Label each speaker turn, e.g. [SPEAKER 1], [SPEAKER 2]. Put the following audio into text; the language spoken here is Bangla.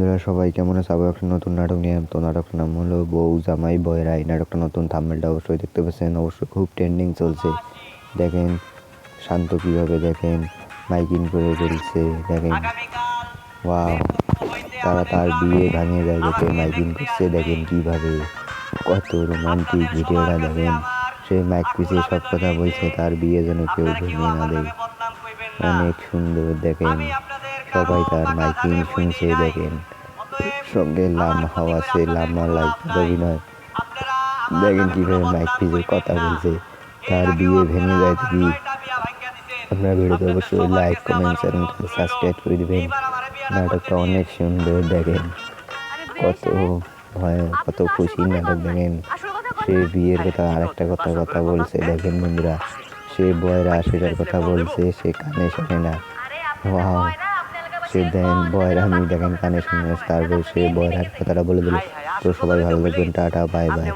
[SPEAKER 1] বন্ধুরা, সবাই কেমন আছে? আবার একটা নতুন নাটক নিয়ে। তো নাটকটার নাম হলো বউ জামাই বয়রা এই নাটকটা নতুন থাম্বেলটা অবশ্যই দেখতে পাচ্ছেন। অবশ্যই খুব ট্রেন্ডিং চলছে। দেখেন, শান্ত কীভাবে দেখেন মাইকিং করে ফেলছে দেখেন ওয়াও তারা তার বিয়ে ভাঙিয়ে যায় যাতে মাইকিং করছে। দেখেন কীভাবে কত রোমান্টিক ভিডিওটা দেখেন। সে মাইক পিছিয়ে সব কথা বলছে, তার বিয়ে যেন কেউ ভেঙে না দেয়। অনেক সুন্দর দেখেন। সবাই তার মাইকিং শুনছে দেখেন। সঙ্গে লামা হাওয়া আছে লামা লাইক অভিনয়। দেখেন কীভাবে মাইক পিছিয়ে কথা বলছে। তার বিয়ে ভেঙে যায় কি আপনার ভিডিওতে অবশ্যই লাইক কমেন্ট চ্যানেলটা সাবস্ক্রাইব করে দেবেন। নাটকটা অনেক সুন্দর দেখেন। কত ভয়, কত খুশি নাটক দেখেন। সে বিয়ের কথা আরেকটা কথা কথা বলছে, দেখেন বন্ধুরা। সে বয়রা সেটার কথা বলছে, সে কানে শোনে না। ওয়াও সে দেন, বয়ের আমি দেখেন, কানে শুনে তারপর সে বয়রার কথাটা বলে দিল। তো সবাই ভালো থাকবেন, টাটা, বাই বাই।